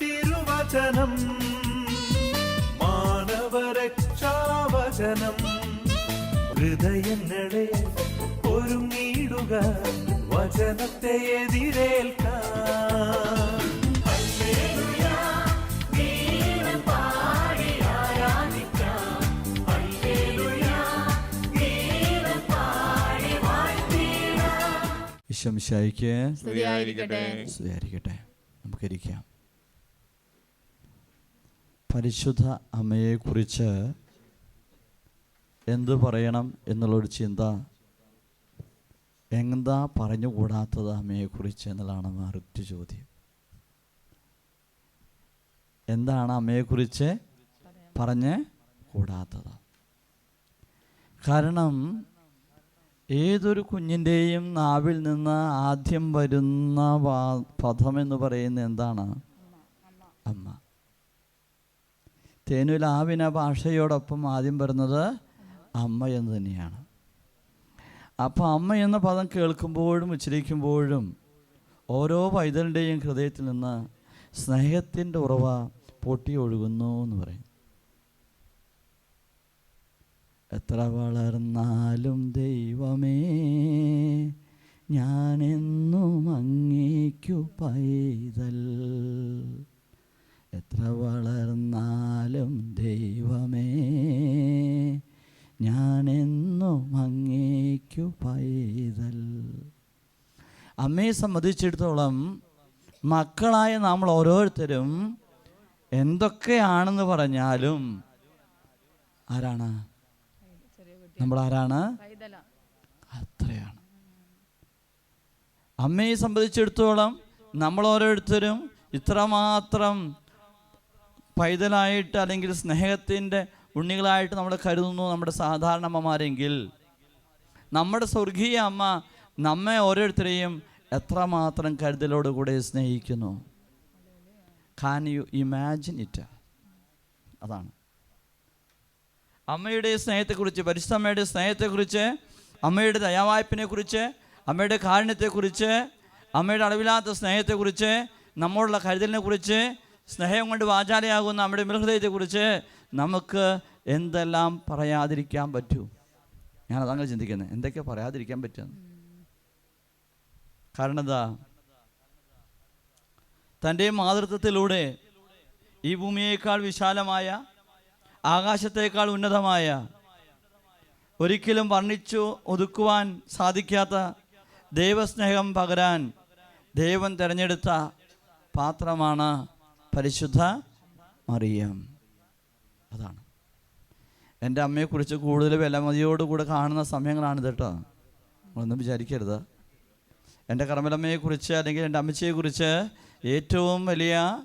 തിരുവചനം. മാനവരക്ഷാവചനം. ഹൃദയങ്ങളെ ഒരുങ്ങിയിടുക വചനത്തെ എതിരേൽക്കാൻ. സ്തുതിയായിരിക്കട്ടെ. നമുക്കിരിക്കാം. പരിശുദ്ധ അമ്മയെക്കുറിച്ച് എന്ത് പറയണം എന്നുള്ളൊരു ചിന്ത എന്താ പറഞ്ഞുകൂടാത്തത് അമ്മയെക്കുറിച്ച് എന്നുള്ളതാണ് മറുപടി ചോദ്യം. എന്താണ് അമ്മയെക്കുറിച്ച് പറഞ്ഞ് കൂടാത്തത്? കാരണം ഏതൊരു കുഞ്ഞിന്റെയും നാവിൽ നിന്ന് ആദ്യം വരുന്ന പദം എന്ന് പറയുന്നത് എന്താണ്? അമ്മ. തേനുലാവിന ഭാഷയോടൊപ്പം ആദ്യം വരുന്നത് അമ്മ എന്ന് തന്നെയാണ്. അപ്പോൾ അമ്മ എന്ന പദം കേൾക്കുമ്പോഴും ഉച്ചരിക്കുമ്പോഴും ഓരോ പൈതലിന്റെയും ഹൃദയത്തിൽ നിന്ന് സ്നേഹത്തിന്റെ ഉറവ പൊട്ടി ഒഴുകുന്നു എന്ന് പറയും. എത്ര വളർന്നാലും ദൈവമേ ഞാനെന്നും അങ്ങേക്കു പൈതൽ. എത്ര വളർന്നാലും ദൈവമേ ഞാനെന്നും അങ്ങേക്കു പൈതൽ. അമ്മയെ സംബന്ധിച്ചിടത്തോളം മക്കളായ നമ്മൾ ഓരോരുത്തരും എന്തൊക്കെയാണെന്ന് പറഞ്ഞാലും ആരാണ്? നമ്മൾ ആരാണ് അത്രയാണ്. അമ്മയെ സംബന്ധിച്ചിടത്തോളം നമ്മൾ ഓരോരുത്തരും ഇത്രമാത്രം പൈതലായിട്ട് അല്ലെങ്കിൽ സ്നേഹത്തിന്റെ ഉണ്ണികളായിട്ട് നമ്മൾ കരുതുന്നു നമ്മുടെ സാധാരണ അമ്മമാരെങ്കിൽ നമ്മുടെ സ്വർഗീയ അമ്മ നമ്മെ ഓരോരുത്തരെയും എത്രമാത്രം കരുതലോടുകൂടെ സ്നേഹിക്കുന്നു. കാൻ യു ഇമാജിൻ ഇറ്റ് അതാണ്. അമ്മയുടെ സ്നേഹത്തെക്കുറിച്ച് പരിശുദ്ധമ്മയുടെ സ്നേഹത്തെക്കുറിച്ച് അമ്മയുടെ ദയാവായ്പിനെക്കുറിച്ച് അമ്മയുടെ കാരുണ്യത്തെക്കുറിച്ച് അമ്മയുടെ അളവില്ലാത്ത സ്നേഹത്തെക്കുറിച്ച് നമ്മോടുള്ള കരുതലിനെ കുറിച്ച് സ്നേഹം കൊണ്ട് വാചാലയാകുന്ന നമ്മുടെ മൃഹൃദയത്തെക്കുറിച്ച് നമുക്ക് എന്തെല്ലാം പറയാതിരിക്കാൻ പറ്റൂ? ഞാനത് അങ്ങനെ ചിന്തിക്കുന്നത് എന്തൊക്കെ പറയാതിരിക്കാൻ പറ്റുമെന്ന് കാരണം എന്താ? തന്റെ മാതൃത്വത്തിലൂടെ ഈ ഭൂമിയേക്കാൾ വിശാലമായ ആകാശത്തേക്കാൾ ഉന്നതമായ ഒരിക്കലും വർണിച്ചു ഒതുക്കുവാൻ സാധിക്കാത്ത ദൈവസ്നേഹം പകരാൻ ദൈവം തിരഞ്ഞെടുത്ത പാത്രമാണ് പരിശുദ്ധ മറിയം. അതാണ്. എന്റെ അമ്മയെക്കുറിച്ച് കൂടുതൽ വിലമതിയോടുകൂടെ കാണുന്ന സമയങ്ങളാണിത് കേട്ടോ. നമ്മളൊന്നും വിചാരിക്കരുത്. എന്റെ കർമ്മലമ്മയെക്കുറിച്ച് അല്ലെങ്കിൽ എന്റെ അമ്മച്ചിയെക്കുറിച്ച് ഏറ്റവും വലിയ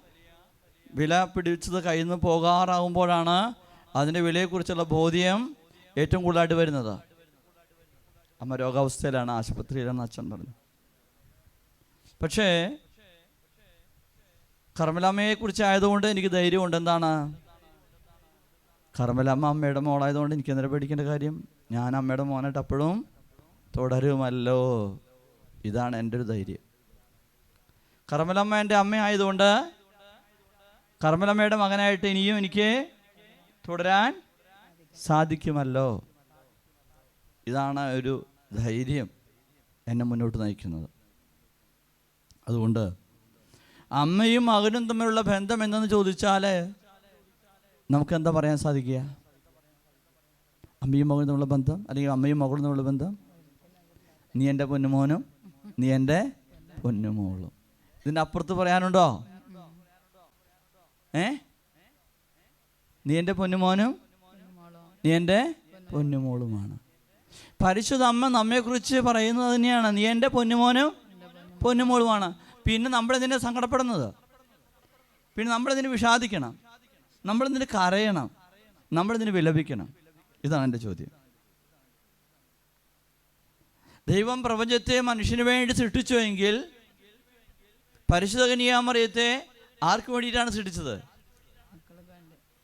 വില പിടിച്ചത് കയ്യിൽ നിന്ന് പോകാറാകുമ്പോഴാണ് അതിന്റെ വിലയെക്കുറിച്ചുള്ള ബോധ്യം ഏറ്റവും കൂടുതലായിട്ട് വരുന്നത്. അമ്മ രോഗാവസ്ഥയിലാണ് ആശുപത്രിയിലാണെന്ന് അച്ഛൻ പറഞ്ഞു. പക്ഷേ കർമ്മലമ്മയെക്കുറിച്ച് ആയതുകൊണ്ട് എനിക്ക് ധൈര്യമുണ്ട് എന്താണ് കർമ്മലമ്മ അമ്മയുടെ മോളായതുകൊണ്ട് എനിക്ക് എന്തിനാ പേടിക്കേണ്ട കാര്യം? ഞാൻ അമ്മയുടെ മോനായിട്ട് അപ്പോഴും തുടരുമല്ലോ. ഇതാണ് എന്റെ ഒരു ധൈര്യം. കർമ്മലമ്മ എന്റെ അമ്മയായതുകൊണ്ട് കർമ്മലമ്മയുടെ മകനായിട്ട് ഇനിയും എനിക്ക് തുടരാൻ സാധിക്കുമല്ലോ. ഇതാണ് ഒരു ധൈര്യം എന്നെ മുന്നോട്ട് നയിക്കുന്നത്. അതുകൊണ്ട് അമ്മയും മകനും തമ്മിലുള്ള ബന്ധം എന്തെന്ന് ചോദിച്ചാൽ നമുക്ക് എന്താ പറയാൻ സാധിക്കുക? അമ്മയും മകനും തമ്മിലുള്ള ബന്ധം അല്ലെങ്കിൽ അമ്മയും മകളും തമ്മിലുള്ള ബന്ധം? നീ എന്റെ പൊന്നുമോനും നീ എന്റെ പൊന്നുമോളും. ഇതിന്റെ അപ്പുറത്ത് പറയാനുണ്ടോ? ഏ? നീ എന്റെ പൊന്നുമോനും നീ എന്റെ പൊന്നുമോളുമാണ്. പരിശുദ്ധ അമ്മ നമ്മെക്കുറിച്ച് പറയുന്നത് തന്നെയാണ്. നീ എന്റെ പൊന്നുമോനും പൊന്നുമോളുമാണ്. പിന്നെ നമ്മളെന്തിനെ സങ്കടപ്പെടുന്നത്? പിന്നെ നമ്മളെന്തിന് വിഷാദിക്കണം? നമ്മളെന്തിന് കരയണം? നമ്മളെന്തിന് വിലപിക്കണം? ഇതാണ് എന്റെ ചോദ്യം. ദൈവം പ്രപഞ്ചത്തെ മനുഷ്യന് വേണ്ടി സൃഷ്ടിച്ചുവെങ്കിൽ പരിശുദ്ധ കന്യാമറിയത്തെ ആർക്ക് വേണ്ടിയിട്ടാണ് സൃഷ്ടിച്ചത്?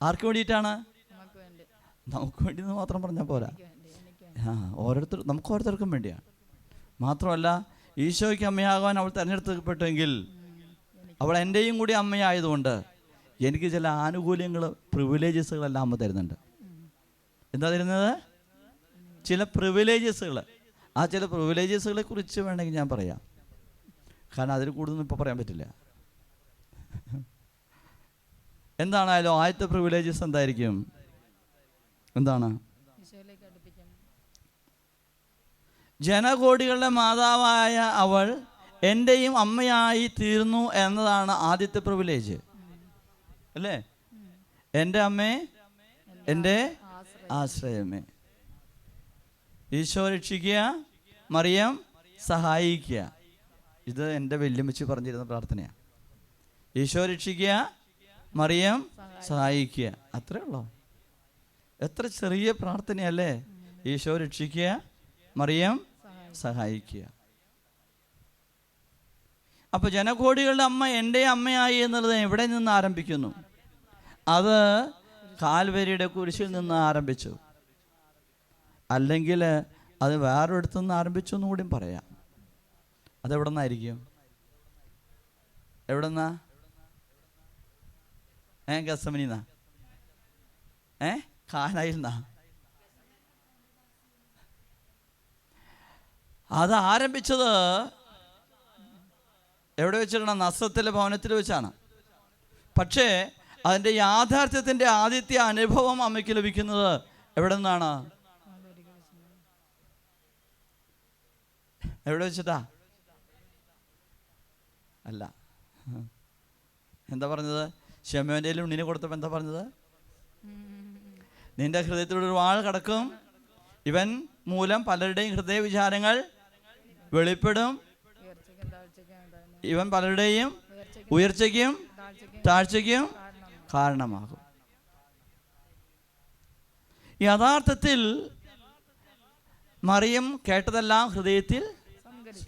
ആർക്ക് വേണ്ടിയിട്ടാണ്? നമുക്ക് വേണ്ടി എന്ന് മാത്രം പറഞ്ഞാൽ പോരാ. ആ ഓരോരുത്തർ നമുക്ക് ഓരോരുത്തർക്കും വേണ്ടിയാണ് മാത്രമല്ല ഈശോയ്ക്ക് അമ്മയാകാൻ അവൾ തിരഞ്ഞെടുക്കപ്പെട്ടെങ്കിൽ അവൾ എന്റെയും കൂടി അമ്മയായതുകൊണ്ട് എനിക്ക് ചില ആനുകൂല്യങ്ങൾ പ്രിവിലേജസുകളെല്ലാം അമ്മ തരുന്നുണ്ട്. എന്താ തരുന്നത്? ചില പ്രിവിലേജസുകൾ ആ ചില പ്രിവിലേജസുകളെ കുറിച്ച് വേണമെങ്കിൽ ഞാൻ പറയാം. കാരണം അതിൽ കൂടുതൽ ഇപ്പോൾ പറയാൻ പറ്റില്ല. എന്താണായാലും ആദ്യത്തെ പ്രിവിലേജസ് എന്തായിരിക്കും? എന്താണ്? ജനകോടികളുടെ മാതാവായ അവൾ എന്റെയും അമ്മയായി തീർന്നു എന്നതാണ് ആദ്യത്തെ പ്രിവിലേജ് അല്ലേ? എന്റെ അമ്മേ എന്റെ ആശ്രയമേ. ഈശോ രക്ഷിക്കുക മറിയം സഹായിക്കുക. ഇത് എന്റെ വെല്ലുമിച്ച് പറഞ്ഞിരുന്ന പ്രാർത്ഥനയാണ് ഈശോ രക്ഷിക്കുക മറിയം സഹായിക്കുക. അത്രേ ഉള്ളൂ? എത്ര ചെറിയ പ്രാർത്ഥനയല്ലേ? ഈശോ രക്ഷിക്കുക മറിയം സഹായിക്കുക. അപ്പൊ ജനകോടികളുടെ അമ്മ എന്റെ അമ്മയായി എന്നുള്ളത് എവിടെ നിന്ന് ആരംഭിക്കുന്നു? അത് കാൽവരിയുടെ കുരിശിൽ നിന്ന് ആരംഭിച്ചു. അല്ലെങ്കിൽ അത് വേറൊരിടത്തു നിന്ന് ആരംഭിച്ചു എന്നും കൂടിയും പറയാം. അതെവിടെ നിന്നായിരിക്കും എവിടെ നിന്നാ ഏ ഗസമനിന്നാ? ഏ കാനായിൽ നിന്നാ അത് ആരംഭിച്ചത് എവിടെ വെച്ചിട്ടാണ് നസത്തിലെ ഭവനത്തിൽ വെച്ചാണ്. പക്ഷേ അതിന്റെ യാഥാർത്ഥ്യത്തിന്റെ ആദ്യത്തെ അനുഭവം അമ്മയ്ക്ക് ലഭിക്കുന്നത് എവിടെ നിന്നാണ്? എവിടെ വെച്ചിട്ടാ? അല്ല. എന്താ പറഞ്ഞത്? ഷെമോന്റെ ഉണ്ണിനെ കൊടുത്തപ്പോൾ എന്താ പറഞ്ഞത്? നിന്റെ ഹൃദയത്തിലൂടെ ഒരു വാൾ കടക്കും. ഇവൻ മൂലം പലരുടെയും ഹൃദയ വിചാരങ്ങൾ വെളിപ്പെടും. ഇവൻ പലരുടെയും ഉയർച്ചയ്ക്കും താഴ്ചയ്ക്കും കാരണമാകും. യഥാർത്ഥത്തിൽ മറിയം കേട്ടതെല്ലാം ഹൃദയത്തിൽ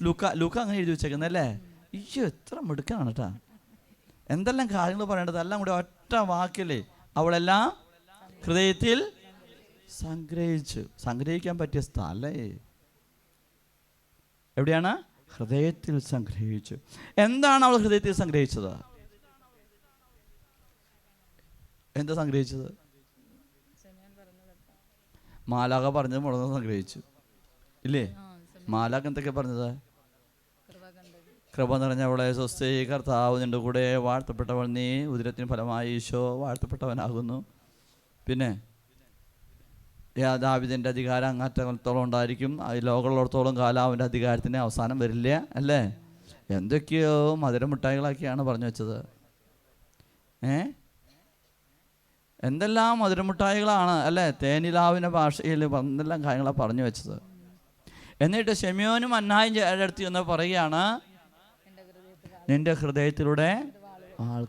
ലുക്ക ലുക്ക ലൂക്ക അങ്ങനെ എഴുതി വെച്ചേക്കുന്നല്ലേ അയ്യോ എത്ര മിടുക്കാണ് കേട്ടാ എന്തെല്ലാം കാര്യങ്ങൾ പറയേണ്ടത്? എല്ലാം കൂടി ഒറ്റ വാക്കിലേ അവളെല്ലാം ഹൃദയത്തിൽ സംഗ്രഹിച്ചു. സംഗ്രഹിക്കാൻ പറ്റിയ സ്ഥലേ എവിടെയാണ്? ഹൃദയത്തിൽ സംഗ്രഹിച്ചു. എന്താണ് അവൾ ഹൃദയത്തിൽ സംഗ്രഹിച്ചത്? എന്താ സംഗ്രഹിച്ചത്. മാലാക പറഞ്ഞത് മുടങ്ങ സംഗ്രഹിച്ചു. ഇല്ലേ? മാലാക എന്തൊക്കെ പറഞ്ഞത്? കൃപ നിറഞ്ഞവളെ സ്വസ്ഥി കർത്താവ് നിന്റെ കൂടെ വാഴ്ത്തപ്പെട്ടവൾ നീ ഉദരത്തിന് ഫലമായി ഈശോ വാഴ്ത്തപ്പെട്ടവനാകുന്നു. പിന്നെ? ദാവിദിന്റെ അധികാരം അങ്ങാറ്റത്തോളം ഉണ്ടായിരിക്കും. ഈ ലോകമുള്ളിടത്തോളം കാലം അവന്റെ അധികാരത്തിന് അവസാനം വരില്ല അല്ലേ? എന്തൊക്കെയോ മധുരമിഠായികളൊക്കെയാണ് പറഞ്ഞു വെച്ചത്. ഏ? എന്തെല്ലാം മധുരമിഠായികളാണ് അല്ലേ? തേനിലാവിന്റെ ഭാഷയിൽ എന്തെല്ലാം കാര്യങ്ങളാണ് പറഞ്ഞു വെച്ചത്. എന്നിട്ട് ഷെമിയോനും അന്നായും ചേർത്തി എന്ന് പറയുകയാണ് നിന്റെ ഹൃദയത്തിലൂടെ ആൾ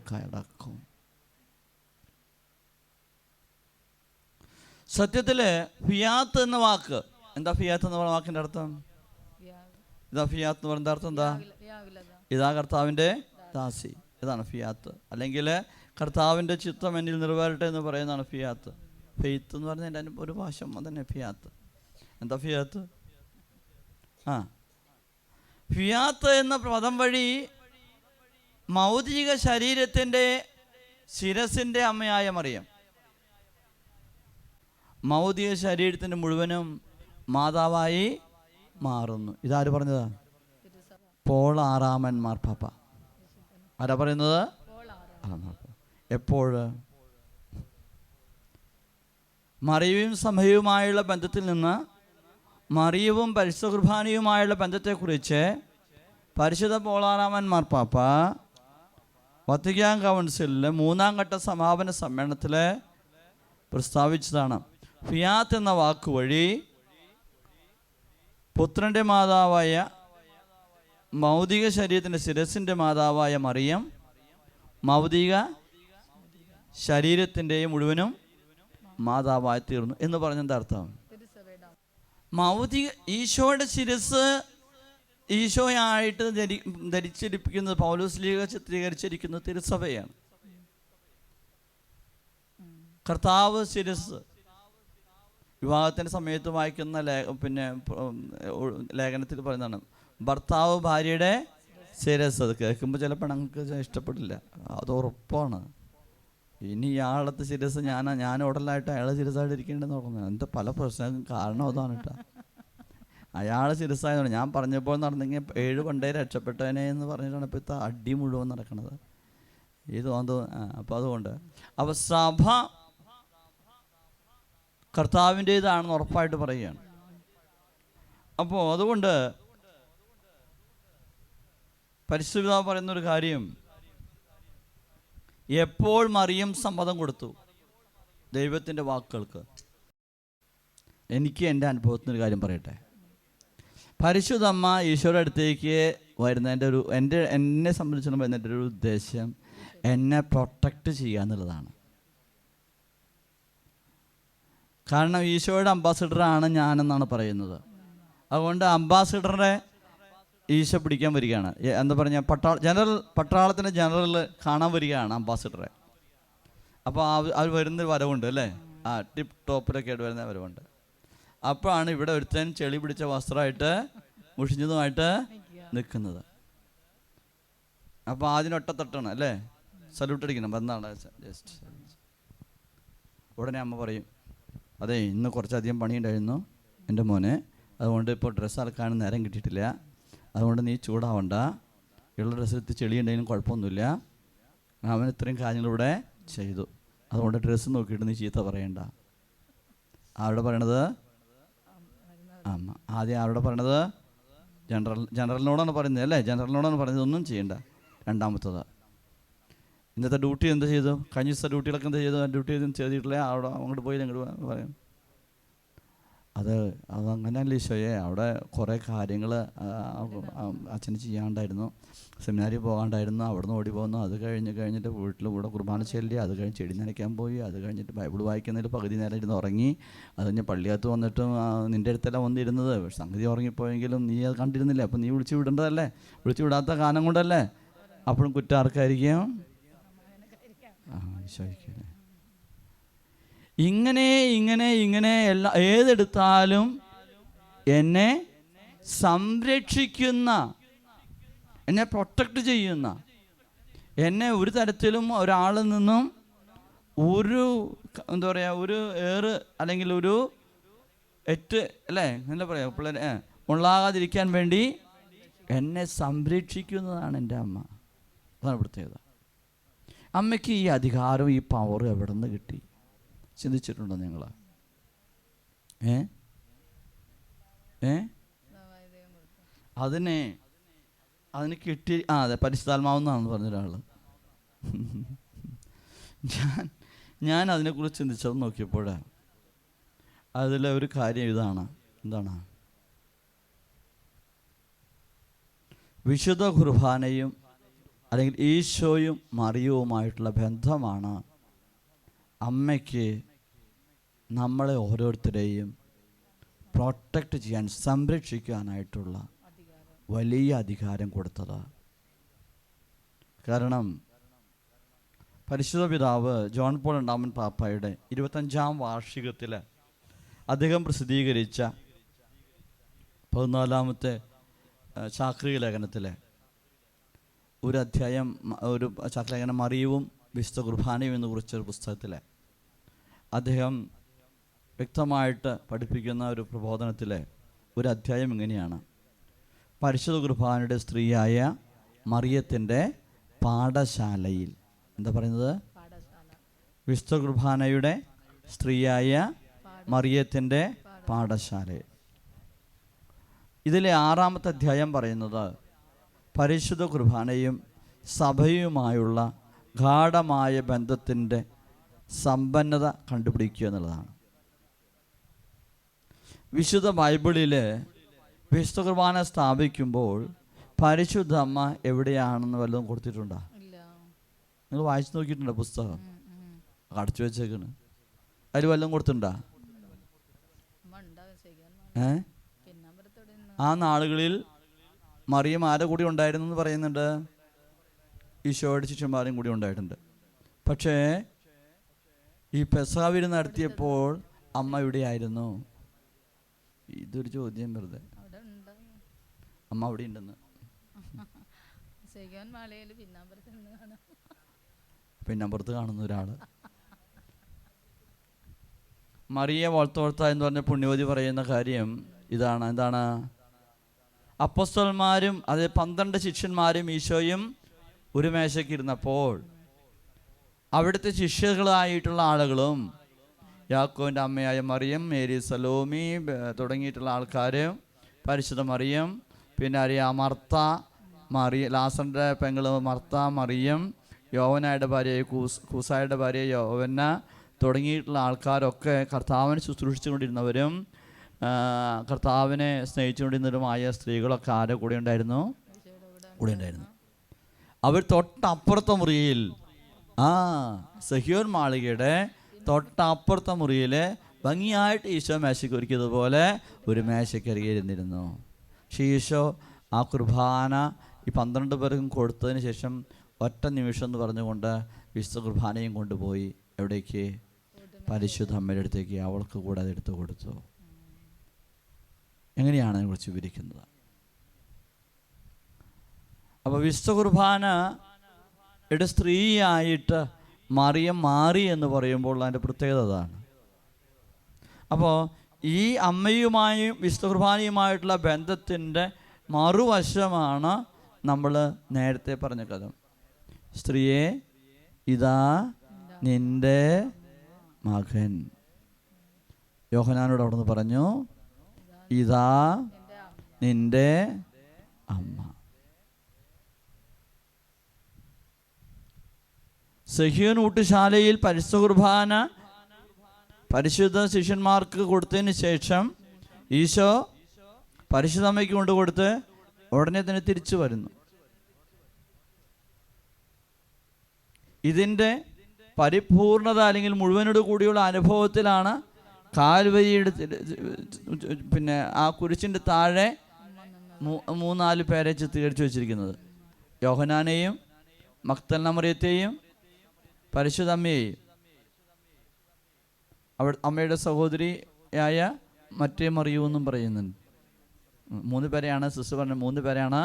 കടക്കും സത്യത്തിൽ ഫിയാത്ത് എന്ന വാക്ക്. എന്താ ഫിയാത്ത് എന്ന് പറഞ്ഞ വാക്കിന്റെ അർത്ഥം? ഇതാ ഫിയാത്ത് എന്ന് പറയുന്ന അർത്ഥം എന്താ? ഇതാ കർത്താവിന്റെ ദാസി. ഇതാണ് ഫിയാത്ത്. അല്ലെങ്കിൽ കർത്താവിന്റെ ചിത്രം എന്നിൽ നിറവേറട്ടെ എന്ന് പറയുന്നതാണ് ഫിയാത്ത്. ഫെയ്ത്ത് എന്ന് പറഞ്ഞാൽ എന്റെ ഒരു ഭാഷ തന്നെ ഫിയാത്ത്. എന്താ ഫിയാത്ത്? ആ. ഫിയാത്ത് എന്ന പദം വഴി മൗതിക ശരീരത്തിന്റെ ശിരസിന്റെ അമ്മയായ മറിയം. മൗതിക ശരീരത്തിന്റെ മുഴുവനും മാതാവായി മാറുന്നു. ഇതാര് പറഞ്ഞതാ? പോൾ ആറാമൻ മാർപ്പാപ്പ. ആരാ പറയുന്നത്? പോൾ ആറ് ആറാം മാർപ്പാപ്പ. എപ്പോഴ്? മറിയവും സമയവുമായുള്ള ബന്ധത്തിൽ നിന്ന് മറിയവും പരിശുദ്ധ കുർബാനയുമായുള്ള ബന്ധത്തെക്കുറിച്ച് പരിശുദ്ധ പോളാറാമൻ മാർപ്പാപ്പ വത്തിക്കാൻ കൗൺസിലിൽ മൂന്നാം ഘട്ട സമാപന സമ്മേളനത്തിൽ പ്രസ്താവിച്ചതാണ്. ഫിയാത്ത് എന്ന വാക്ക് വഴി പുത്രന്റെ മാതാവായ മൗതിക ശരീരത്തിന്റെ ശിരസിന്റെ മാതാവായ മറിയം മൗതിക ശരീരത്തിന്റെയും മുഴുവനും മാതാവായി തീർന്നു എന്ന് പറഞ്ഞെന്താ അർത്ഥം? മൗതിക ഈശോയുടെ ശിരസ് ഈശോയായിട്ട് ധരി ധരിച്ചിരിപ്പിക്കുന്നത് പൗലോസ് ലീഗ ചിത്രീകരിച്ചിരിക്കുന്നത് തിരുസഭയാണ്. കർത്താവ് ശിരസ് വിവാഹത്തിന്റെ സമയത്ത് വായിക്കുന്ന ലേ പിന്നെ ലേഖനത്തിൽ പറയുന്നതാണ് ഭർത്താവ് ഭാര്യയുടെ ശിരസ്. അത് കേൾക്കുമ്പോൾ ചില പെണ്ണുങ്ങൾക്ക് ഇഷ്ടപ്പെടില്ല. അത് ഉറപ്പാണ്. ഇനി ഇയാളത്തെ ശിരസ് ഞാൻ ഞാൻ ഉടലായിട്ട് അയാളെ ശിരസായിട്ട് ഇരിക്കേണ്ടെന്ന് പറഞ്ഞു എന്റെ പല പ്രശ്നങ്ങൾക്കും കാരണം അതാണ് കേട്ടോ. അയാൾ ശിരസായതുകൊണ്ട് ഞാൻ പറഞ്ഞപ്പോൾ നടന്നെങ്കിൽ ഏഴ് പണ്ടേ രക്ഷപ്പെട്ടവനെ എന്ന് പറഞ്ഞിട്ടാണ് ഇപ്പോൾ ഇത്ത അടി മുഴുവൻ നടക്കുന്നത് ഇത് അത് അപ്പോൾ അതുകൊണ്ട് അപ്പോൾ സഭ കർത്താവിന്റേതാണെന്ന് ഉറപ്പായിട്ട് പറയുകയാണ്. അപ്പോൾ അതുകൊണ്ട് പരിശുദ്ധ പറയുന്നൊരു കാര്യം എപ്പോൾ മറിയം സമ്മതം കൊടുത്തു? ദൈവത്തിന്റെ വാക്കുകൾക്ക്. എനിക്ക് എന്റെ അനുഭവത്തിനൊരു കാര്യം പറയട്ടെ. പരിശുദ്ധമ്മ ഈശോയുടെ അടുത്തേക്ക് വരുന്നതിന്റെ ഒരു എന്റെ എന്നെ സംബന്ധിച്ചിടത്തോളം വരുന്നതിന്റെ ഒരു ഉദ്ദേശം എന്നെ പ്രൊട്ടക്റ്റ് ചെയ്യുക എന്നുള്ളതാണ്. കാരണം ഈശോയുടെ അംബാസിഡറാണ് ഞാനെന്നാണ് പറയുന്നത്. അതുകൊണ്ട് അംബാസിഡറെ ഈശോ പിടിക്കാൻ വരികയാണ്. എന്താ പറഞ്ഞാൽ പട്ടാള ജനറൽ പട്ടാളത്തിന്റെ ജനറൽ കാണാൻ വരികയാണ് അംബാസിഡറെ. അപ്പോൾ അവർ വരുന്ന വരവുണ്ട് അല്ലേ? ആ ടിപ്പ് ടോപ്പിലൊക്കെ ആയിട്ട് വരുന്ന വരവുണ്ട്. അപ്പോഴാണ് ഇവിടെ ഒരുത്തൻ ചെളി പിടിച്ച വസ്ത്രമായിട്ട് മുഷിഞ്ഞതുമായിട്ട് നിൽക്കുന്നത്. അപ്പോൾ ആദ്യം ഒട്ടത്തട്ടാണ് അല്ലേ? സല്യൂട്ട് അടിക്കണം. എന്താണ് ജസ്റ്റ് ഉടനെ അമ്മ പറയും അതെ ഇന്ന് കുറച്ചധികം പണിയുണ്ടായിരുന്നു എന്റെ മോനെ. അതുകൊണ്ട് ഇപ്പോൾ ഡ്രസ്സ് അലക്കാൻ നേരം കിട്ടിയിട്ടില്ല. അതുകൊണ്ട് നീ ചൂടാവണ്ട. ഉള്ള ഡ്രസ്സ് എത്തി ചെളി ഉണ്ടെങ്കിലും കുഴപ്പമൊന്നുമില്ല. അവൻ ഇത്രയും കാര്യങ്ങളിവിടെ ചെയ്തു. അതുകൊണ്ട് ഡ്രസ്സ് നോക്കിയിട്ട് നീ ചീത്ത പറയണ്ട. ആരുടെ പറയണത്? അമ്മ. ആദ്യം ആരുടെ പറയണത്? ജനറൽ ജനറലിനോടാണ് പറയുന്നത് അല്ലേ? ജനറലിനോടാണ് പറയുന്നത് ഒന്നും ചെയ്യണ്ട. രണ്ടാമത്തത്. ഇന്നത്തെ ഡ്യൂട്ടി എന്താ ചെയ്തു? കഴിഞ്ഞ ദിവസത്തെ ഡ്യൂട്ടികളൊക്കെ എന്താ ചെയ്തു? ഡ്യൂട്ടി ഒന്നും ചെയ്തിട്ടില്ലേ. അവിടെ അങ്ങോട്ട് പോയി അങ്ങോട്ട് പറയും. അത് അത് അങ്ങനെയല്ല ഈശോയെ. അവിടെ കുറേ കാര്യങ്ങൾ അച്ഛന് ചെയ്യാണ്ടായിരുന്നു. സെമിനാരി പോകാണ്ടായിരുന്നു. അവിടുന്ന് ഓടി പോകുന്നു അത് കഴിഞ്ഞ് കഴിഞ്ഞിട്ട് വീട്ടിൽ കൂടെ കുർബാന ചെല്ലി. അത് കഴിഞ്ഞ് ചെടി നനയ്ക്കാൻ പോയി. അത് കഴിഞ്ഞിട്ട് ബൈബിൾ വായിക്കുന്നതിൽ പകുതി നേരം ഇരുന്ന് ഉറങ്ങി. അത് കഴിഞ്ഞ് പള്ളിയകത്ത് വന്നിട്ടും നിന്റെ അടുത്തല്ല വന്നിരുന്നത്. സംഗതി ഉറങ്ങിപ്പോയെങ്കിലും നീ അത് കണ്ടിരുന്നില്ല. അപ്പം നീ വിളിച്ചു വിടേണ്ടതല്ലേ? വിളിച്ചു വിടാത്ത കാലം കൊണ്ടല്ലേ? അപ്പോഴും കുറ്റം ആർക്കായിരിക്കും ആ ഈശോയ്ക്കല്ലേ. ഇങ്ങനെ ഇങ്ങനെ ഇങ്ങനെ എല്ലാ ഏതെടുത്താലും എന്നെ സംരക്ഷിക്കുന്ന എന്നെ പ്രൊട്ടക്റ്റ് ചെയ്യുന്ന എന്നെ ഒരു തരത്തിലും ഒരാളിൽ നിന്നും ഒരു എന്താ പറയുക ഒരു ഏറ് അല്ലെങ്കിൽ ഒരു എറ്റ് അല്ലേ? എന്താ പറയുക പിള്ളേരെ ഉള്ളാകാതിരിക്കാൻ വേണ്ടി എന്നെ സംരക്ഷിക്കുന്നതാണ് എന്റെ അമ്മ. അതാണ് പ്രത്യേകത അമ്മയ്ക്ക് ഈ അധികാരം ഈ പവർ എവിടെ നിന്ന് കിട്ടി? ചിന്തിച്ചിട്ടുണ്ടോ നിങ്ങൾ ഏ? ഏ? അതിനെ അതിന് കിട്ടി ആ അതെ പരിശുദ്ധാത്മാവെന്നാണെന്ന് പറഞ്ഞ ഒരാൾ ഞാൻ ഞാൻ അതിനെക്കുറിച്ച് ചിന്തിച്ചത് നോക്കിയപ്പോൾ അതിലെ ഒരു കാര്യം ഇതാണ്. എന്താണ്? വിശുദ്ധ കുർബാനയും അല്ലെങ്കിൽ ഈശോയും മറിയവുമായിട്ടുള്ള ബന്ധമാണ് അമ്മയ്ക്ക് നമ്മളെ ഓരോരുത്തരെയും പ്രൊട്ടക്റ്റ് ചെയ്യാൻ സംരക്ഷിക്കാനായിട്ടുള്ള വലിയ അധികാരം കൊടുത്തത്. കാരണം പരിശുദ്ധ പിതാവ് ജോൺ പോൾ രണ്ടാമൻ പാപ്പയുടെ ഇരുപത്തഞ്ചാം വാർഷികത്തിൽ അദ്ദേഹം പ്രസിദ്ധീകരിച്ച പതിനാലാമത്തെ ചാക്രിക ലേഖനത്തിലെ ഒരു അധ്യായം ഒരു ചാക്രലേഖനം മറിയവും വിശുദ്ധ കുർബാനയും എന്ന് കുറിച്ചൊരു പുസ്തകത്തിൽ അദ്ദേഹം വ്യക്തമായിട്ട് പഠിപ്പിക്കുന്ന ഒരു പ്രബോധനത്തിലെ ഒരു അധ്യായം ഇങ്ങനെയാണ്. പരിശുദ്ധ കുർബാനയുടെ സ്ത്രീയായ മറിയത്തിന്റെ പാഠശാലയിൽ. എന്താ പറയുന്നത്? വിശുദ്ധ കുർബാനയുടെ സ്ത്രീയായ മറിയത്തിന്റെ പാഠശാലയിൽ. ഇതിലെ ആറാമത്തെ അധ്യായം പറയുന്നത് പരിശുദ്ധ കുർബാനയും സഭയുമായുള്ള ഗാഠമായ ബന്ധത്തിന്റെ സമ്പന്നത കണ്ടുപിടിക്കുക എന്നുള്ളതാണ്. വിശുദ്ധ ബൈബിളിൽ വിശുദ്ധ കുർബാന സ്ഥാപിക്കുമ്പോൾ പരിശുദ്ധ അമ്മ എവിടെയാണെന്ന് വല്ലതും കൊടുത്തിട്ടുണ്ടോ? നിങ്ങൾ വായിച്ചു നോക്കിയിട്ടുണ്ടോ പുസ്തകം. അടച്ചു വെച്ചേക്കണ്. അതിൽ വല്ലതും കൊടുത്തിട്ടുണ്ടോ? ഏ? ആ നാളുകളിൽ മറിയം ആരെ കൂടി ഉണ്ടായിരുന്നു എന്ന് പറയുന്നുണ്ട്? ഈശോയുടെ ശിഷ്യന്മാരും കൂടി ഉണ്ടായിട്ടുണ്ട്. പക്ഷേ ഈ പെസാവിര് നടത്തിയപ്പോൾ അമ്മ ഇവിടെയായിരുന്നു ഇതൊരു ചോദ്യം വെറുതെ. അമ്മ അവിടെ ഉണ്ടെന്ന്. പിന്നമ്പുറത്ത് കാണുന്ന ഒരാൾ. മറിയ വളർത്ത എന്ന് പറഞ്ഞ പുണ്യവതി പറയുന്ന കാര്യം ഇതാണ്. എന്താണ്? അപ്പസ്തോന്മാരും അത് പന്ത്രണ്ട് ശിഷ്യന്മാരും ഈശോയും ഒരു മേശയ്ക്ക് ഇരുന്നപ്പോൾ അവിടുത്തെ ശിഷ്യകളായിട്ടുള്ള ആളുകളും യാക്കോവിന്റെ അമ്മയായ മറിയം മേരി സലോമി തുടങ്ങിയിട്ടുള്ള ആൾക്കാർ പരിശുദ്ധ മറിയം പിന്നെ അറിയാം മർത്ത മറിയ ലാസറിന്റെ പെങ്ങൾ മർത്ത മറിയം യോവനായുടെ ഭാര്യ കൂസ് കൂസായുടെ ഭാര്യ യോവന തുടങ്ങിയിട്ടുള്ള ആൾക്കാരൊക്കെ കർത്താവിനെ ശുശ്രൂഷിച്ചുകൊണ്ടിരുന്നവരും കർത്താവിനെ സ്നേഹിച്ചുകൊണ്ടിരുന്നവരുമായ സ്ത്രീകളൊക്കെ ആരെ കൂടെ ഉണ്ടായിരുന്നു? കൂടെ ഉണ്ടായിരുന്നു. അവർ തൊട്ടപ്പുറത്തെ മുറിയിൽ ആ സഹിയോൻ മാളികയുടെ തൊട്ടപ്പുറത്തെ മുറിയിൽ ഭംഗിയായിട്ട് ഈശോ മേശയ്ക്ക് ഒരുക്കിയതുപോലെ ഒരു മേശയ്ക്കരികെ ഇരുന്നിരുന്നു. പക്ഷേ ഈശോ ആ കുർബാന ഈ പന്ത്രണ്ട് പേർക്കും കൊടുത്തതിന് ശേഷം ഒറ്റ നിമിഷം എന്ന് പറഞ്ഞുകൊണ്ട് വിശുദ്ധ കുർബാനയും കൊണ്ടുപോയി. എവിടേക്ക്? പരിശുദ്ധ അമ്മയുടെ അടുത്തേക്ക്. അവൾക്ക് കൂടെ എടുത്തു കൊടുത്തു. എങ്ങനെയാണ് അതിനെക്കുറിച്ച് വിവരിക്കുന്നത്? അപ്പോൾ വിശുദ്ധ കുർബാന സ്ത്രീ സ്ത്രീയായിട്ട് മറിയം മാറി എന്ന് പറയുമ്പോൾ അതിന്റെ പ്രത്യേകത അതാണ്. അപ്പോൾ ഈ അമ്മയുമായും വിശുദ്ധ കുർബാനയുമായിട്ടുള്ള ബന്ധത്തിന്റെ മറുവശമാണ് നമ്മൾ നേരത്തെ പറഞ്ഞ കഥ സ്ത്രീയെ ഇതാ നിന്റെ മകൻ. യോഹനാനോട് അവിടുന്ന് പറഞ്ഞു ഇതാ നിന്റെ അമ്മ. സഹിയോൻ ഊട്ടുശാലയിൽ പരിശുദ്ധ കുർബാന പരിശുദ്ധ ശിഷ്യന്മാർക്ക് കൊടുത്തതിന് ശേഷം ഈശോ പരിശുദ്ധമ്മയ്ക്ക് കൊണ്ട് കൊടുത്ത് ഉടനെ തന്നെ തിരിച്ചു വരുന്നു. ഇതിന്റെ പരിപൂർണത അല്ലെങ്കിൽ മുഴുവനോട് കൂടിയുള്ള അനുഭവത്തിലാണ് കാൽവരിയുടെ പിന്നെ ആ കുരിശിന്റെ താഴെ മൂന്നാൽ പേരെ ചിത്രീകരിച്ച് വെച്ചിരിക്കുന്നത്. യോഹനാനെയും മക്തന്നമറിയത്തെയും പരിശുദ്ധ അമ്മയെയും. അവ അമ്മയുടെ സഹോദരിയായ മറ്റേ മറിയൂ എന്നും പറയുന്നുണ്ട് മൂന്ന് പേരെയാണ് സിസ്റ്റർ പറഞ്ഞ മൂന്ന് പേരെയാണ്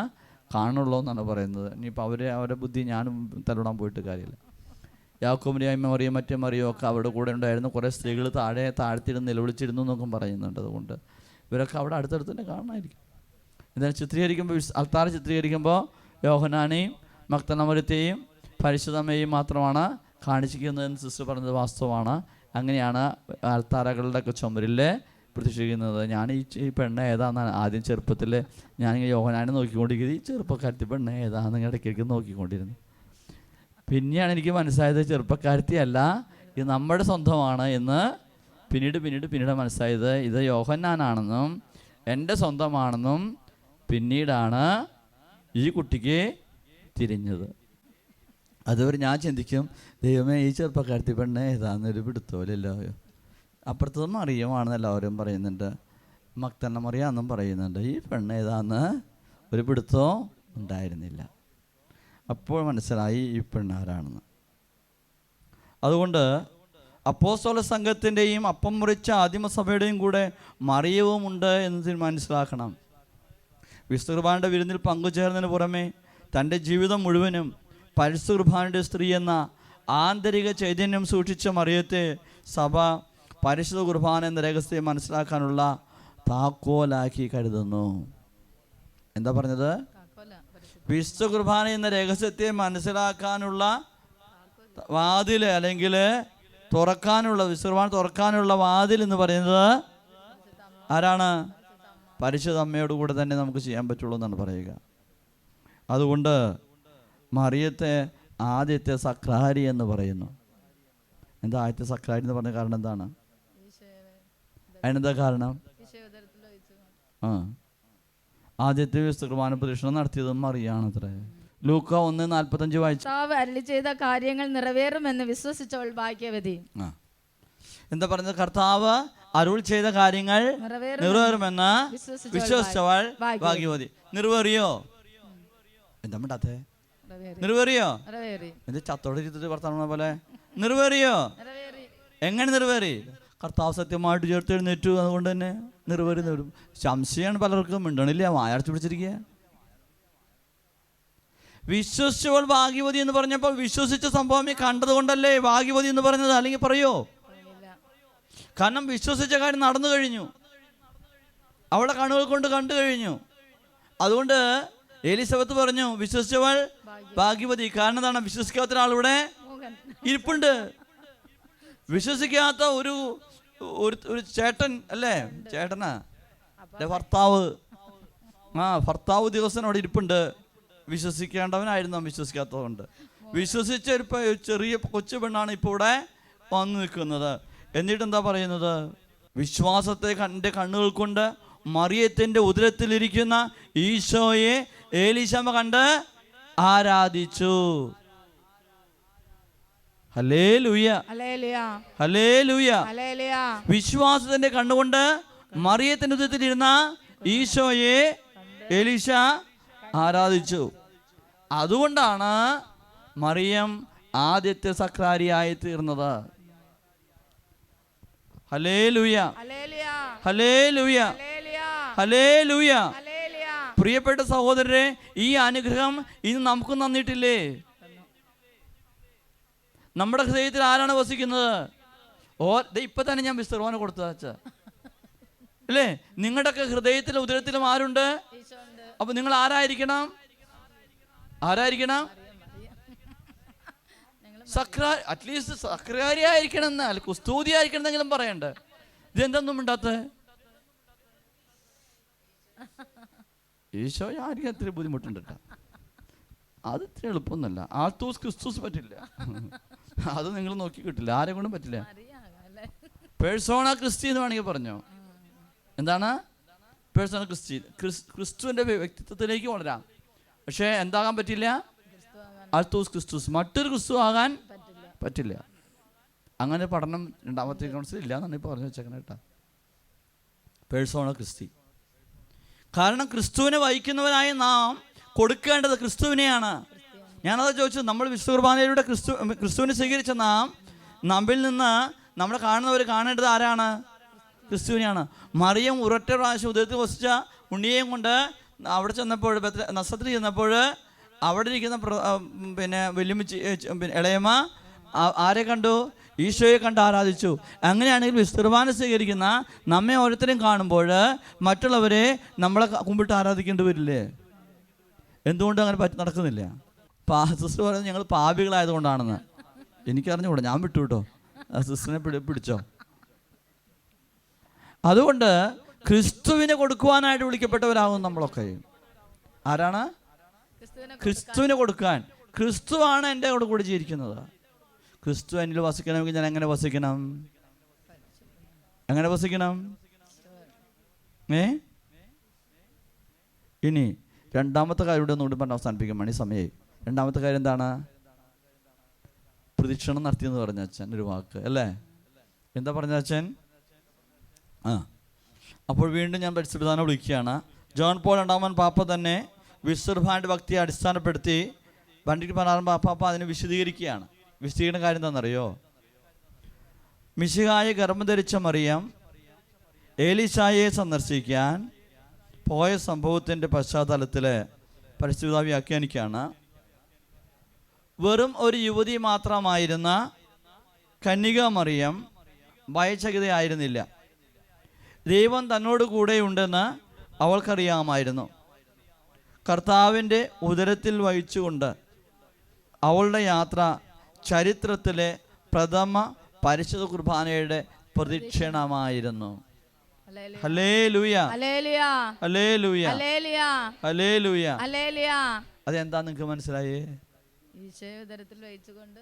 കാണുള്ളൂ എന്നാണ് പറയുന്നത്. ഇനിയിപ്പോൾ അവരെ അവരുടെ ബുദ്ധി ഞാനും തലോടാൻ പോയിട്ട് കാര്യമില്ല. യാക്കോമിന്റെ അമ്മ മറിയോ മറ്റേ മറിയോ ഒക്കെ അവരുടെ കൂടെ ഉണ്ടായിരുന്നു. കുറേ സ്ത്രീകൾ താഴെ താഴ്ത്തിരുന്ന് നിലവിളിച്ചിരുന്നു എന്നൊക്കെ പറയുന്നുണ്ട് അതുകൊണ്ട്. ഇവരൊക്കെ അവിടെ അടുത്തടുത്ത് തന്നെ കാണാമായിരിക്കും എന്തായാലും ചിത്രീകരിക്കുമ്പോൾ അൽത്താറ് ചിത്രീകരിക്കുമ്പോൾ യോഹനാനെയും മക്തനമരത്തെയും പരിശുദ്ധമ്മയും മാത്രമാണ് കാണിച്ചിരിക്കുന്നതെന്ന് സിസ്റ്റർ പറഞ്ഞത് വാസ്തവമാണ്. അങ്ങനെയാണ് അൽത്താരകളുടെ ഒക്കെ ചുമരിൽ പ്രതീക്ഷിക്കുന്നത് ഞാൻ ഈ ഈ പെണ്ണ് ഏതാണെന്നാണ് ആദ്യം ചെറുപ്പത്തിൽ ഞാനിങ്ങനെ യോഹനാനെ നോക്കിക്കൊണ്ടിരിക്കുന്നത് ഈ ചെറുപ്പക്കാരത്തി പെണ്ണ് ഏതാണെന്ന് ഇങ്ങനെ ഇടയ്ക്കിടയ്ക്ക് നോക്കിക്കൊണ്ടിരുന്നു. പിന്നെയാണ് എനിക്ക് മനസ്സിലായത് ചെറുപ്പക്കാരത്തിയല്ല ഇത് നമ്മുടെ സ്വന്തമാണ് എന്ന് പിന്നീട് പിന്നീട് പിന്നീട് മനസ്സിലായത് ഇത് യോഹന്നാനാണെന്നും എന്റെ സ്വന്തമാണെന്നും പിന്നീടാണ് ഈ കുട്ടിക്ക് തിരിഞ്ഞത്. അതുവരെ ഞാൻ ചിന്തിക്കും ദൈവമേ ഈ ചെറുപ്പക്കാരത്തി പെണ്ണ് ഏതാന്നൊരു പിടുത്തോലല്ലോ. അപ്പുറത്തത് മറിയമാണെന്ന് എല്ലാവരും പറയുന്നുണ്ട്. മക്തണ്ണ മറിയാന്നും പറയുന്നുണ്ട്. ഈ പെണ്ണ് ഏതാന്ന് ഒരു പിടുത്തവും ഉണ്ടായിരുന്നില്ല. അപ്പോൾ മനസ്സിലായി ഈ പെണ്ണാരാണെന്ന്. അതുകൊണ്ട് അപ്പോസ്തല സംഘത്തിന്റെയും അപ്പം മുറിച്ച ആദിമസഭയുടെയും കൂടെ മറിയവുമുണ്ട് എന്നതിൽ മനസ്സിലാക്കണം. വിസ്തുർബാന്റെ വിരുന്നിൽ പങ്കുചേർന്നതിന് പുറമെ തന്റെ ജീവിതം മുഴുവനും പരിശുദ്ധ കുർബാനയുടെ സ്ത്രീ എന്ന ആന്തരിക ചൈതന്യം സൂക്ഷിച്ച മറിയത്തെ സഭ പരിശുദ്ധ കുർബാന എന്ന രഹസ്യം മനസ്സിലാക്കാനുള്ള താക്കോലാക്കി കരുതുന്നു. എന്താ പറഞ്ഞത്? വിശുദ്ധ കുർബാന എന്ന രഹസ്യത്തെ മനസ്സിലാക്കാനുള്ള വാതിൽ അല്ലെങ്കിൽ തുറക്കാനുള്ള വിശുദ്ധ തുറക്കാനുള്ള വാതിൽ എന്ന് പറയുന്നത് ആരാണ്? പരിശുദ്ധ അമ്മയോട് കൂടെ തന്നെ നമുക്ക് ചെയ്യാൻ പറ്റുള്ളൂ എന്നാണ് പറയുക. അതുകൊണ്ട് മറിയത്തെ ആദ്യത്തെ സക്രാരി എന്ന് പറയുന്നു. എന്താ ആദ്യത്തെ സക്രാരി എന്ന് പറഞ്ഞ കാരണം എന്താണ്? അതിനെന്താ കാരണം? ആ. ആദ്യത്തെ വിശുദ്ധ കുർബാന പ്രദക്ഷിണം നടത്തിയതും മറിയാണ് അത്രേ ലൂക്ക ഒന്ന് നാൽപ്പത്തഞ്ച് വായിച്ചു അരളി ചെയ്ത കാര്യങ്ങൾ നിറവേറുമെന്ന് വിശ്വസിച്ചവൾ ഭാഗ്യവതി. എന്താ പറഞ്ഞത് കർത്താവ് അരുൾ ചെയ്ത കാര്യങ്ങൾ നിറവേറും നിറവേറുമെന്ന് വിശ്വസിച്ചവൾ ഭാഗ്യവതി. നിറവേറിയോ? നിർവേറിയോ എന്താ മിണ്ടാത്തേ? നിറവേറി. എന്റെ എന്ത് ചത്തോടെ ചെയ്തിട്ട് വർത്താനം പോലെ? നിറവേറിയോ? നിറവേറി. എങ്ങനെ നിറവേറി? കർത്താവ് സത്യമായിട്ട് ചേർത്ത് എഴുന്നേറ്റു അതുകൊണ്ട് തന്നെ നിർവരുന്ന വരും സംശയമാണ് പലർക്കും മിണ്ടണില്ല. വായടച്ചു പിടിച്ചിരിക്കുക. വിശ്വസിച്ചവൾ ഭാഗ്യവതി എന്ന് പറഞ്ഞപ്പോൾ വിശ്വസിച്ച സംഭവം ഈ കണ്ടതുകൊണ്ടല്ലേ ഭാഗ്യവതി എന്ന് പറഞ്ഞത്? അല്ലെങ്കിൽ പറയോ? കാരണം വിശ്വസിച്ച കാര്യം നടന്നു കഴിഞ്ഞു. അവളെ കണ്ണുകൾ കൊണ്ട് കണ്ടു കഴിഞ്ഞു. അതുകൊണ്ട് എലിസബത്ത് പറഞ്ഞു വിശ്വസിച്ചവൾ ഭാഗ്യവതി. കാരണം എന്താണ്? വിശ്വസിക്കാത്ത ഒരാളിവിടെ ഇരിപ്പുണ്ട്. വിശ്വസിക്കാത്ത ഒരു ഒരു ഒരു ചേട്ടൻ അല്ലേ? ചേട്ടനാ? ഭർത്താവ്. ആ ഭർത്താവ് ദിവസം അവിടെ ഇരിപ്പുണ്ട്. വിശ്വസിക്കേണ്ടവനായിരുന്നു വിശ്വസിക്കാത്തതുകൊണ്ട്. വിശ്വസിച്ച ഒരു ചെറിയ കൊച്ചു പെണ്ണാണ് ഇപ്പോൾ ഇവിടെ വന്നു നിൽക്കുന്നത്. എന്നിട്ട് എന്താ പറയുന്നത്? വിശ്വാസത്തെ കണ്ട കണ്ണുകൾ കൊണ്ട് മറിയത്തിന്റെ ഉദരത്തിലിരിക്കുന്ന ഈശോയെ ഏലീശമ്മ കണ്ട് ആരാധിച്ചു. വിശ്വാസത്തിന്റെ കണ്ണുകൊണ്ട് മറിയത്തിന്റെ ഉദയത്തിലിരുന്ന ഈശോയെ എലീശ ആരാധിച്ചു. അതുകൊണ്ടാണ് മറിയം ആദ്യത്തെ സക്രാരിയായി തീർന്നത്. പ്രിയപ്പെട്ട സഹോദരരെ ഈ അനുഗ്രഹം ഇന്ന് നമുക്ക് തന്നിട്ടില്ലേ നമ്മുടെ ഹൃദയത്തിൽ ആരാണ് വസിക്കുന്നത്? ഓ ഇപ്പൊ തന്നെ ഞാൻ വിസ്തർവാന കൊടുത്ത അച്ഛ. അല്ലേ? നിങ്ങളുടെയൊക്കെ ഹൃദയത്തിലും ഉദരത്തിലും ആരുണ്ട്? അപ്പൊ നിങ്ങൾ ആരായിരിക്കണം? ആരായിരിക്കണം? സക്രാ അറ്റ്ലീസ്റ്റ് സക്രാരി ആയിരിക്കണം എന്നാൽ കുസ്തൂതി ആയിരിക്കണം എന്നെങ്കിലും പറയണ്ടേ. ഇതെന്തൊന്നും ഉണ്ടാത്ത ഈശോ ആയിരിക്കും അത്ര ബുദ്ധിമുട്ടുണ്ട് കേട്ടോ. അത് ഇത്ര എളുപ്പമൊന്നുമല്ല. ആൾത്തൂസ് ക്രിസ്തുസ് പറ്റില്ല. അത് നിങ്ങൾ നോക്കി കിട്ടില്ല. ആരെ കൊണ്ടും പറ്റില്ല. പേഴ്സോണ ക്രിസ്റ്റി എന്ന് വേണമെങ്കിൽ പറഞ്ഞോ? എന്താണ്? പേഴ്സോണ ക്രിസ്റ്റി ക്രിസ്തുവിന്റെ ക്രിസ്തുവിന്റെ വ്യക്തിത്വത്തിലേക്ക് വളരാം. പക്ഷേ എന്താകാൻ പറ്റില്ല? ആൾത്തൂസ് ക്രിസ്തുസ് മറ്റൊരു ക്രിസ്തു ആകാൻ പറ്റില്ല. പറ്റില്ല അങ്ങനെ പഠനം രണ്ടാമത്തെ കൗൺസിൽ ഇല്ല എന്നാണ് ഇപ്പോൾ പറഞ്ഞു വെച്ചേക്കണേ കേട്ടോ. പേഴ്സോണ ക്രിസ്തി കാരണം ക്രിസ്തുവിനെ വഹിക്കുന്നവരായ നാം കൊടുക്കേണ്ടത് ക്രിസ്തുവിനെയാണ്. ഞാനത് ചോദിച്ചത് നമ്മൾ വിശുദ്ധ കുർബാനയിലൂടെ ക്രിസ്തു ക്രിസ്തുവിനെ സ്വീകരിച്ച നാം നമ്മിൽ നിന്ന് നമ്മൾ കാണുന്നവർ കാണേണ്ടത് ആരാണ്? ക്രിസ്തുവിനെയാണ്. മറിയം ഉററ്റ പ്രാവശ്യം ഉദയത്തിൽ വസിച്ച ഉണ്ണിയെയും കൊണ്ട് അവിടെ ചെന്നപ്പോൾ നസത്തിൽ ചെന്നപ്പോൾ അവിടെ ഇരിക്കുന്ന പിന്നെ വെല്ലുമിച്ച് പിന്നെ ഇളയമ്മ ആരെ കണ്ടു? ഈശോയെ കണ്ട് ആരാധിച്ചു. അങ്ങനെയാണെങ്കിൽ വിസ്തൃർബാന സ്വീകരിക്കുന്ന നമ്മെ ഓരോരുത്തരെയും കാണുമ്പോൾ മറ്റുള്ളവരെ നമ്മളെ കുമ്പിട്ട് ആരാധിക്കേണ്ടി വരില്ലേ? എന്തുകൊണ്ട് അങ്ങനെ പറ്റി നടക്കുന്നില്ല? പാ സിസ്റ്റർ പറയുന്നത് ഞങ്ങൾ പാപികളായതുകൊണ്ടാണെന്ന്. എനിക്കറിഞ്ഞുകൂടാ ഞാൻ വിട്ടു കേട്ടോ ആ സിസ്റ്ററിനെ പിടി പിടിച്ചോ. അതുകൊണ്ട് ക്രിസ്തുവിനെ കൊടുക്കുവാനായിട്ട് വിളിക്കപ്പെട്ടവരാകും നമ്മളൊക്കെ. ആരാണ്? ക്രിസ്തുവിനെ കൊടുക്കാൻ. ക്രിസ്തുവാണ് എന്റെ കൂടെ കൂടി ജീവിക്കുന്നത്. ക്രിസ്തു എന്നിൽ വസിക്കണമെങ്കിൽ ഞാൻ എങ്ങനെ വസിക്കണം? എങ്ങനെ വസിക്കണം? ഏ? ഇനി രണ്ടാമത്തെ കാര്യം ഇവിടെ ഒന്നുകൂടി പറഞ്ഞ് അവസാനിപ്പിക്കാൻ വേണ്ടി സമയമായി രണ്ടാമത്തെ കാര്യം എന്താണ്? പ്രദക്ഷിണം നടത്തിയെന്ന് പറഞ്ഞ അച്ഛൻ ഒരു വാക്ക് അല്ലേ? എന്താ പറഞ്ഞ അച്ഛൻ? ആ. അപ്പോൾ വീണ്ടും ഞാൻ പരിശുദ്ധാനം വിളിക്കുകയാണ്. ജോൺ പോൾ രണ്ടാമൻ പാപ്പ തന്നെ വിശ്വർഭാന്റെ ഭക്തിയെ അടിസ്ഥാനപ്പെടുത്തി പണ്ഡിറ്റ് പനാറൻ പാപ്പാപ്പ അതിനെ വിശദീകരിക്കുകയാണ്. വിശദീകരണ കാര്യം എന്താണെന്നറിയോ? മിശിഹായെ ഗർഭം ധരിച്ച മറിയം ഏലിശായെ സന്ദർശിക്കാൻ പോയ സംഭവത്തിന്റെ പശ്ചാത്തലത്തിൽ പരിശുദ്ധ വ്യാഖ്യാനിക്കുകയാണ്. വെറും ഒരു യുവതി മാത്രമായിരുന്ന കന്യക മറിയം ഭയചകിതയായിരുന്നില്ല. ദൈവം തന്നോട് കൂടെയുണ്ടെന്ന് അവൾക്കറിയാമായിരുന്നു. കർത്താവിന്റെ ഉദരത്തിൽ വഹിച്ചുകൊണ്ട് അവളുടെ യാത്ര ചരിത്രത്തിലെ പ്രഥമ പരിശുദ്ധ കുർബാനയുടെ പ്രദക്ഷിണമായിരുന്നു. അതെന്താ നിങ്ങൾക്ക് മനസ്സിലായേ? വഹിച്ചുകൊണ്ട്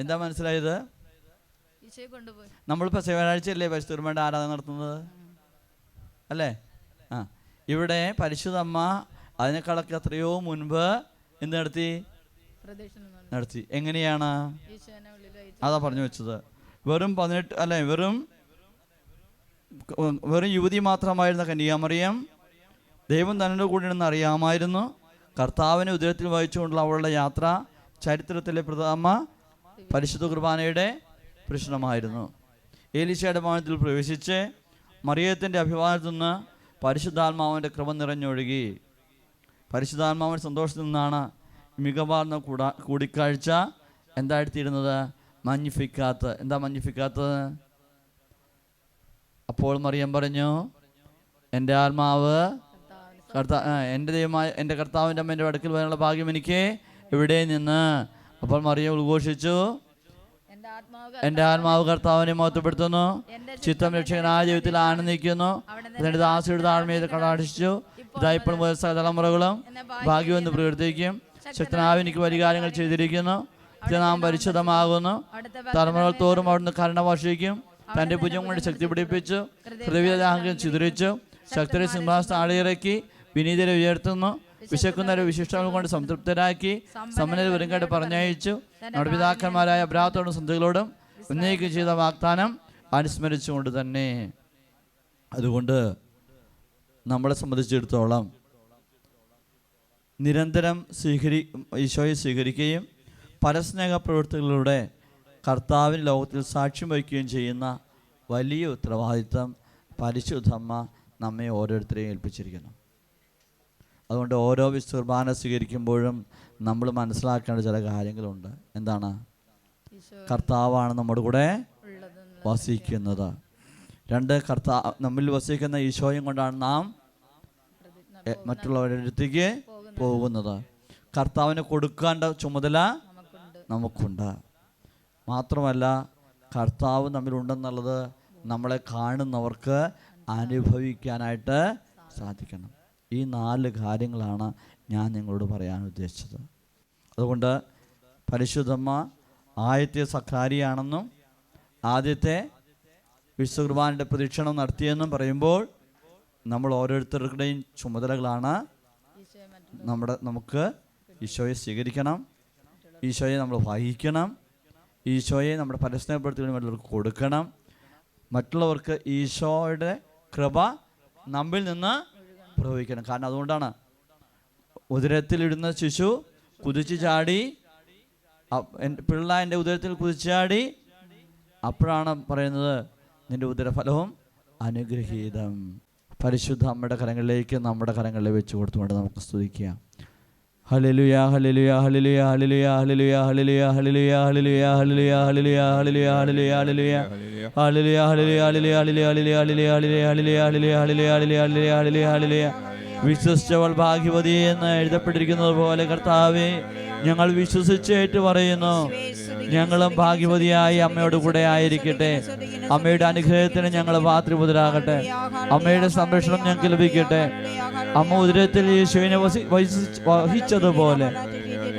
എന്താ മനസ്സിലായത്? ഈശോയെ കൊണ്ടുപോയി. നമ്മളിപ്പോൾ ശനിയാഴ്ചയല്ലേ പരിശുദ്ധരുടെ ആരാധന നടത്തുന്നത്? അല്ലേ? ആ. ഇവിടെ പരിശുദ്ധമ്മ അതിനേക്കാളൊക്കെ എത്രയോ മുൻപ് എന്ത് നടത്തി. നടത്തി. എങ്ങനെയാണ്? അതാ പറഞ്ഞു വെച്ചത്. വെറും പതിനെട്ട് അല്ലെ വെറും വെറും യുവതി മാത്രമായിരുന്ന കന്യാമറിയം ദൈവം തന്നെ കൂടെ ഉണ്ടെന്ന് അറിയാമായിരുന്നു. കർത്താവിനെ ഉദരത്തിൽ വഹിച്ചുകൊണ്ടുള്ള അവളുടെ യാത്ര ചരിത്രത്തിലെ പ്രഥമ പരിശുദ്ധ കുർബാനയുടെ പ്രശ്നമായിരുന്നു. ഏലിശയുടെ ഭവനത്തിൽ പ്രവേശിച്ച് മറിയത്തിന്റെ അഭിവാദത്തിൽ നിന്ന് പരിശുദ്ധാത്മാവിന്റെ ക്രമം നിറഞ്ഞൊഴുകി. പരിശുദ്ധാത്മാവിന്റെ സന്തോഷത്തിൽ നിന്നാണ് മികവാർന്ന കൂടാ കൂടിക്കാഴ്ച എന്തായിത്തീരുന്നത്? മഞ്ഞിഫിക്കാത്ത. എന്താ മഞ്ഞിഫിക്കാത്തത് അപ്പോൾ മറിയം പറഞ്ഞു എന്റെ ആത്മാവ് കർത്താ എന്റെ ദൈവമായ എന്റെ കർത്താവിന്റെ അമ്മേന്റെ അടുക്കൽ വരാനുള്ള ഭാഗ്യം എനിക്ക് ഇവിടെ നിന്ന്? അപ്പോൾ മറിയ ഉദ്ഘോഷിച്ചു. എന്റെ ആത്മാവ് കർത്താവിനെ മഹത്വപ്പെടുത്തുന്നു. ചിത്രം ചിത്തം രക്ഷകനായ ജീവിതത്തിൽ ആനന്ദിക്കുന്നു. അതിന്റെ ദാസിയുടെ താഴ്മയെ കടാക്ഷിച്ചു. ഇതായിപ്പോൾ മുതൽ തലമുറകളും ഭാഗ്യമെന്ന് പ്രകീർത്തിക്കും. ശക്തനാവ് എനിക്ക് പരിഹാരങ്ങൾ ചെയ്തിരിക്കുന്നു. ഇത് നാം പരിശുദ്ധമാകുന്നു. തലമുറകൾ തോറും അവിടുന്ന് കരുണ വർഷിക്കും. തന്റെ ഭുജം കൊണ്ട് ശക്തി പിടിപ്പിച്ചു. ഹൃദയദാഹം ചിതറിച്ചു. ശക്തരെ സിംഹാസനം ആളിയിറക്കി വിനീതരെ ഉയർത്തുന്നു. വിശക്കുന്നവരെ വിശിഷ്ടങ്ങൾ കൊണ്ട് സംതൃപ്തരാക്കി സമനരെ വെറുങ്കാട്ട് പറഞ്ഞയച്ചു. നമ്മുടെ പിതാക്കന്മാരായ അബ്രാഹത്തോടും സന്ധികളോടും ഉന്നയിക്കുക ചെയ്ത വാഗ്ദാനം അനുസ്മരിച്ചുകൊണ്ട് തന്നെ. അതുകൊണ്ട് നമ്മളെ സംബന്ധിച്ചിടത്തോളം നിരന്തരം സ്വീകരി ഈശോയെ സ്വീകരിക്കുകയും പരസ്നേഹ പ്രവൃത്തികളിലൂടെ കർത്താവിന് ലോകത്തിൽ സാക്ഷ്യം വഹിക്കുകയും ചെയ്യുന്ന വലിയ ഉത്തരവാദിത്തം പരിശുദ്ധമ്മ നമ്മെ ഓരോരുത്തരെയും ഏൽപ്പിച്ചിരിക്കുന്നു. അതുകൊണ്ട് ഓരോ വിശ്വകുർബാന സ്വീകരിക്കുമ്പോഴും നമ്മൾ മനസ്സിലാക്കേണ്ട ചില കാര്യങ്ങളുണ്ട്. എന്താണ്? കർത്താവാണ് നമ്മുടെ കൂടെ വസിക്കുന്നത്. രണ്ട് കർത്താ നമ്മിൽ വസിക്കുന്ന ഈശോയും കൊണ്ടാണ് നാം മറ്റുള്ളവരുടെ അടുത്തേക്ക് പോകുന്നത്. കർത്താവിന് കൊടുക്കേണ്ട ചുമതല നമുക്കുണ്ട്. നമുക്കുണ്ട്. മാത്രമല്ല കർത്താവ് തമ്മിലുണ്ടെന്നുള്ളത് നമ്മളെ കാണുന്നവർക്ക് അനുഭവിക്കാനായിട്ട് സാധിക്കണം. ഈ നാല് കാര്യങ്ങളാണ് ഞാൻ നിങ്ങളോട് പറയാൻ ഉദ്ദേശിച്ചത്. അതുകൊണ്ട് പരിശുദ്ധമ്മ ആദ്യത്തെ സഖാരിയാണെന്നും ആദ്യത്തെ വിശ്വകുർബാനയുടെ പ്രദക്ഷിണം നടത്തിയെന്നും പറയുമ്പോൾ നമ്മൾ ഓരോരുത്തരുടെയും ചുമതലകളാണ്. നമ്മുടെ നമുക്ക് ഈശോയെ സ്വീകരിക്കണം. ഈശോയെ നമ്മൾ വഹിക്കണം ഈശോയെ നമ്മുടെ പരസ്നേഹപ്പെടുത്തുന്നതിന് മറ്റുള്ളവർക്ക് കൊടുക്കണം. മറ്റുള്ളവർക്ക് ഈശോയുടെ കൃപ നമ്മിൽ നിന്ന് പ്രവഹിക്കണം. കാരണം അതുകൊണ്ടാണ് ഉദരത്തിലിടുന്ന ശിശു കുതിച്ചു ചാടി പിള്ള എന്റെ ഉദരത്തിൽ കുതിച്ചു ചാടി അപ്പോഴാണ് പറയുന്നത് നിന്റെ ഉദരഫലവും അനുഗ്രഹീതം. പരിശുദ്ധ അമ്മയുടെ കരങ്ങളിലേക്ക് നമ്മുടെ കരങ്ങളിൽ വെച്ച് കൊടുത്തുകൊണ്ട് നമുക്ക് സ്തുതിക്കാം. Hallelujah hallelujah hallelujah hallelujah hallelujah hallelujah hallelujah hallelujah hallelujah hallelujah hallelujah hallelujah hallelujah hallelujah hallelujah വിശ്വസിച്ചവൾ ഭാഗ്യവതി എന്ന് എഴുതപ്പെട്ടിരിക്കുന്നത് പോലെ കർത്താവെ ഞങ്ങൾ വിശ്വസിച്ചേറ്റ് പറയുന്നു ഞങ്ങളും ഭാഗ്യവതിയായി അമ്മയോട് കൂടെ ആയിരിക്കട്ടെ. അമ്മയുടെ അനുഗ്രഹത്തിന് ഞങ്ങൾ പാത്രിപുതരാകട്ടെ അമ്മയുടെ സംരക്ഷണം ഞങ്ങൾക്ക് ലഭിക്കട്ടെ. അമ്മ ഉദരത്തിൽ യേശുവിനെ വഹിച്ചതുപോലെ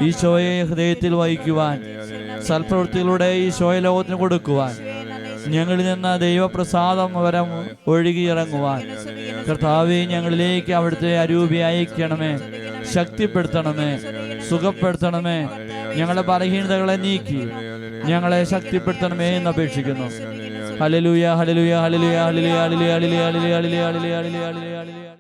ഈശോയെ ഹൃദയത്തിൽ വഹിക്കുവാൻ സൽപ്രവൃത്തികളുടെ ഈശോയെ ലോകത്തിന് കൊടുക്കുവാൻ ഞങ്ങളിൽ നിന്ന് ദൈവപ്രസാദം വരം ഒഴുകിയിറങ്ങുവാൻ കർത്താവെ ഞങ്ങളിലേക്ക് അവിടുത്തെ അരൂപി അയക്കണമേ ശക്തിപ്പെടുത്തണമേ സുഖപ്പെടുത്തണമേ. ഞങ്ങളുടെ ബലഹീനതകളെ നീക്കി. ഞങ്ങളെ ശക്തിപ്പെടുത്തണമേ എന്ന് അപേക്ഷിക്കുന്നു. ഹലലുയ ഹലലുയ ഹലലുയ ഹലലുയ ഹലലുയ ഹലലുയ ഹലലുയ ഹലലുയ ഹലലുയ ഹലലുയ ഹലലുയ